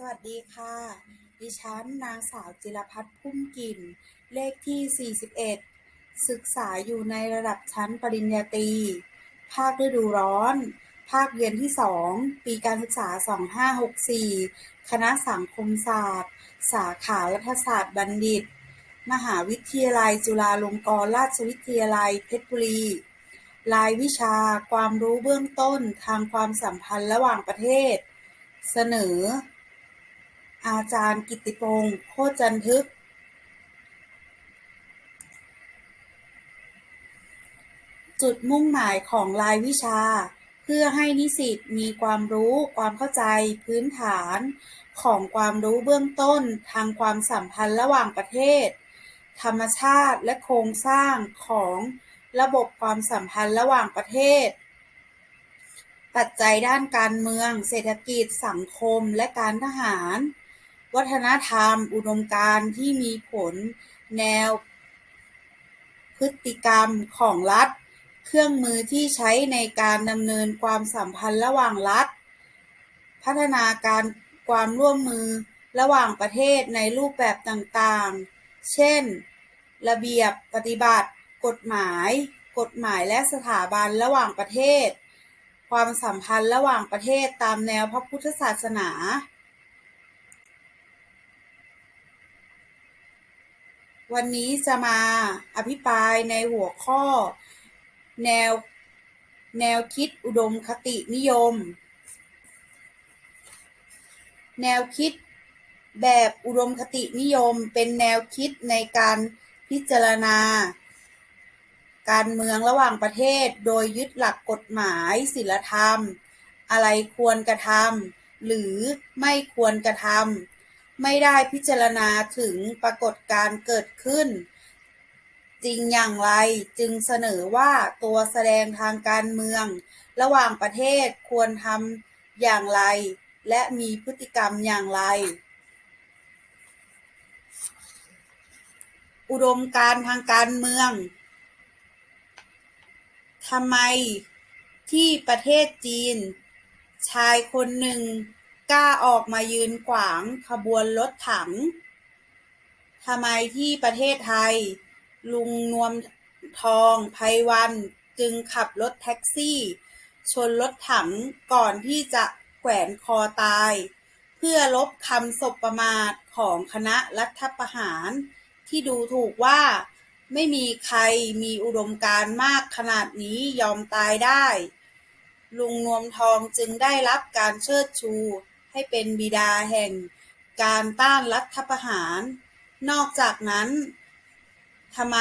สวัสดีค่ะ ดิฉันนางสาวจิรพัฒน์พุ่มกิ่นเลขที่ 41 ศึกษาอยู่ในระดับชั้นปริญญาตรี ภาคฤดูร้อน ภาคเรียนที่ 2 ปีการศึกษา 2564 คณะสังคมศาสตร์ สาขารัฐศาสตร์บัณฑิต มหาวิทยาลัยจุฬาลงกรณราชวิทยาลัยเพชรบุรี รายวิชาความรู้เบื้องต้นทางความสัมพันธ์ระหว่างประเทศ เสนอ อาจารย์กิติพงษ์โคจันทึก จุดมุ่งหมายของรายวิชา เพื่อให้นิสิตมีความรู้ความเข้าใจพื้นฐาน ของความรู้เบื้องต้นทางความสัมพันธ์ระหว่างประเทศ ธรรมชาติและโครงสร้างของระบบความสัมพันธ์ระหว่างประเทศ ปัจจัยด้านการเมือง เศรษฐกิจ สังคม และการทหาร วัฒนธรรม อุดมการณ์ที่มีผลแนวพฤติกรรมของรัฐ เครื่องมือที่ใช้ในการดำเนินความสัมพันธ์ระหว่างรัฐ พัฒนาการความร่วมมือระหว่างประเทศในรูปแบบต่างๆ เช่น ระเบียบปฏิบัติ กฎหมาย กฎหมายและสถาบันระหว่างประเทศ ความสัมพันธ์ระหว่างประเทศตามแนวพระพุทธศาสนา วันนี้จะมาอภิปรายในหัวข้อ แนว แนวคิดอุดมคตินิยม แนวคิดแบบอุดมคตินิยมเป็นแนวคิดในการพิจารณา การเมืองระหว่างประเทศโดยยึดหลักกฎหมายศีลธรรม อะไรควรกระทำหรือไม่ควรกระทำ ไม่ได้พิจารณาถึงปรากฏการเกิดขึ้น จริงอย่างไรจึงเสนอว่าตัวแสดงทางการเมือง ระหว่างประเทศควรทำอย่างไร และมีพฤติกรรมอย่างไร อุดมการทางการเมืองทำไมที่ประเทศจีน ชายคนหนึ่ง กล้าออกมายืนขวางขบวนรถถัง ทำไมที่ประเทศไทย ลุงนวมทองไพวันจึงขับรถแท็กซี่ ชนรถถังก่อนที่จะแขวนคอตาย เพื่อลบคำสบประมาทของคณะรัฐประหาร ที่ดูถูกว่าไม่มีใครมีอุดมการมากขนาดนี้ยอมตายได้ ลุงนวมทองจึงได้รับการเชิดชู ให้เป็นบิดาแห่งการต้านรัฐประหาร นอกจากนั้นทำไม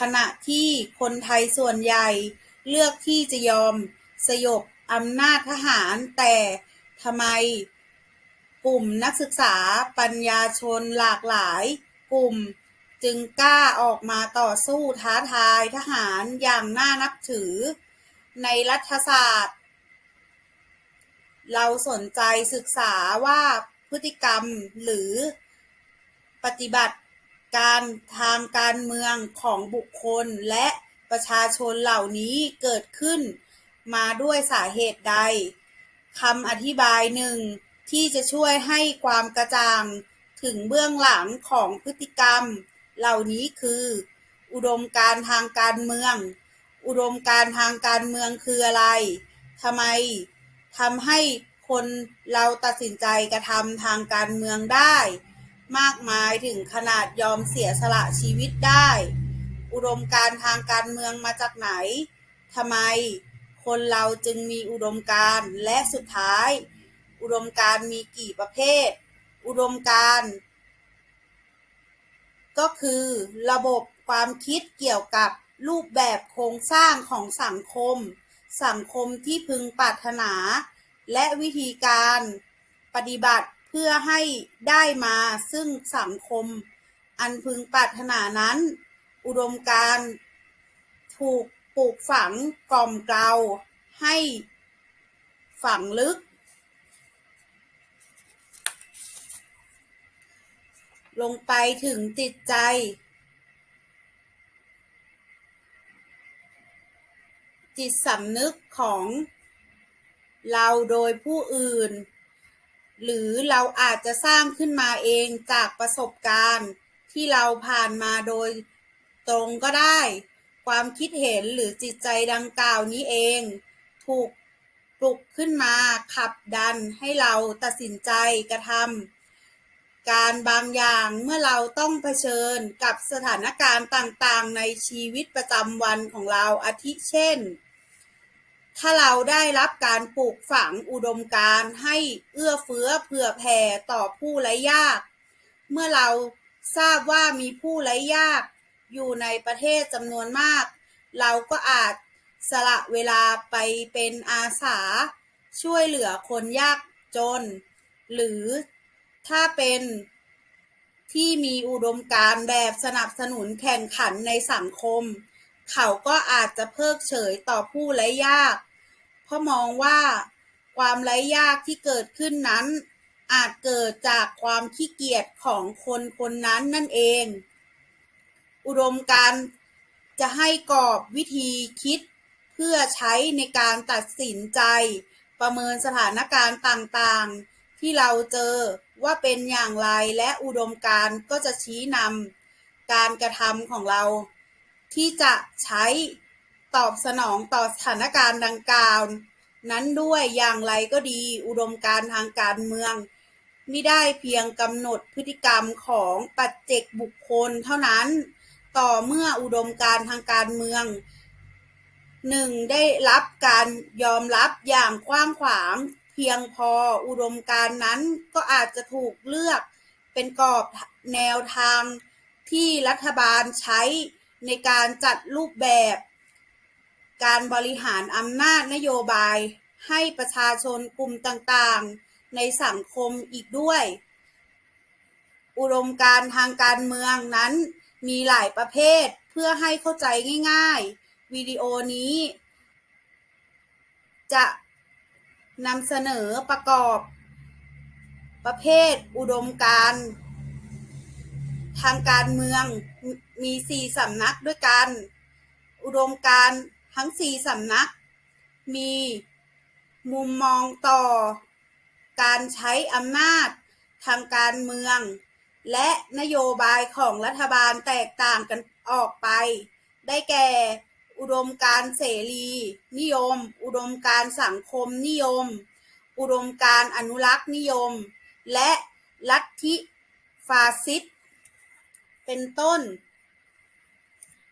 ขณะที่คนไทยส่วนใหญ่เลือกที่จะยอมสยบอำนาจทหารแต่ทำไมกลุ่มนักศึกษาปัญญาชนหลากหลาย กลุ่มจึงกล้าออกมาต่อสู้ท้าทายทหารอย่างน่านับถือ ในรัฐศาสตร์ เราสนใจศึกษาว่าพฤติกรรมหรือปฏิบัติการทางการเมืองของบุคคลและประชาชนเหล่านี้เกิดขึ้นมาด้วยสาเหตุใดคำอธิบายหนึ่งที่จะช่วยให้ความกระจ่างถึงเบื้องหลังของพฤติกรรม เหล่านี้คือ อุดมการทางการเมือง อุดมการทางการเมืองคืออะไรทำไม ทำให้คนเราตัดสินใจกระทำทางการเมืองได้ มากมายถึงขนาดยอมเสียสละชีวิตได้ อุดมการทางการเมืองมาจากไหนทำไมคนเราจึงมีอุดมการและสุดท้าย อุดมการมีกี่ประเภท อุดมการก็คือระบบความคิดเกี่ยวกับรูปแบบโครงสร้างของสังคม สังคมที่พึงปรารถนา และวิธีการปฏิบัติเพื่อให้ได้มาซึ่งสังคม อันพึงปรารถนานั้น อุดมการถูกปลูกฝังกล่อมเกลาให้ฝังลึก ลงไปถึงจิตใจ จิตสำนึกของเราโดยผู้อื่น หรือเราอาจจะสร้างขึ้นมาเองจากประสบการณ์ที่เราผ่านมาโดยตรงก็ได้ ความคิดเห็นหรือจิตใจดังกล่าวนี้เอง ถูกปลุกขึ้นมาขับดันให้เราตัดสินใจกระทำการบางอย่างเมื่อเราต้องเผชิญกับสถานการณ์ต่างๆ ในชีวิตประจำวันของเราอาทิเช่น ถ้าเราได้รับการปลูกฝังอุดมการให้เอื้อเฟื้อเผื่อแผ่ต่อผู้ไร้ยาก เมื่อเราทราบว่ามีผู้ไร้ยากอยู่ในประเทศจำนวนมาก เราก็อาจสละเวลาไปเป็นอาสา ช่วยเหลือคนยากจน หรือถ้าเป็นที่มีอุดมการณ์แบบสนับสนุนแข่งขันในสังคม เขาก็อาจจะเพิกเฉยต่อผู้ไร้ยาก เพราะมองว่าความไร้ยากที่เกิดขึ้นนั้น อาจเกิดจากความขี้เกียจของคนคนนั้นนั่นเอง อุดมการจะให้กรอบวิธีคิดเพื่อใช้ในการตัดสินใจประเมินสถานการณ์ต่างๆ ที่เราเจอว่าเป็นอย่างไรและอุดมการก็จะชี้นำการกระทำของเรา ที่จะใช้ ตอบสนองต่อสถานการณ์ดังกล่าวนั้นด้วยอย่างไรก็ดี อุดมการทางการเมืองไม่ได้เพียงกำหนดพฤติกรรมของปัจเจกบุคคลเท่านั้น ต่อเมื่ออุดมการทางการเมืองหนึ่งได้รับการยอมรับอย่างกว้างขวาง เพียงพออุดมการนั้นก็อาจจะถูกเลือกเป็นกรอบแนวทางที่รัฐบาลใช้ในการจัดรูปแบบ การบริหารอำนาจนโยบาย ให้ประชาชนกลุ่มต่างๆ ในสังคมอีกด้วย อุดมการทางการเมืองนั้นมีหลายประเภทเพื่อให้เข้าใจง่าย ๆ วิดีโอนี้ จะนำเสนอประกอบ ประเภทอุดมการทางการเมืองมีสี่สำนักด้วยกัน อุดมการ ทั้งสี่สำนัก มีมุมมองต่อ การใช้อำนาจทางการเมือง และนโยบายของรัฐบาลแตกต่างกันออกไป ได้แก่อุดมการณ์เสรี นิยม อุดมการณ์สังคมนิยม อุดมการณ์อนุรักษ์นิยม และลัทธิฟาสซิสต์เป็นต้น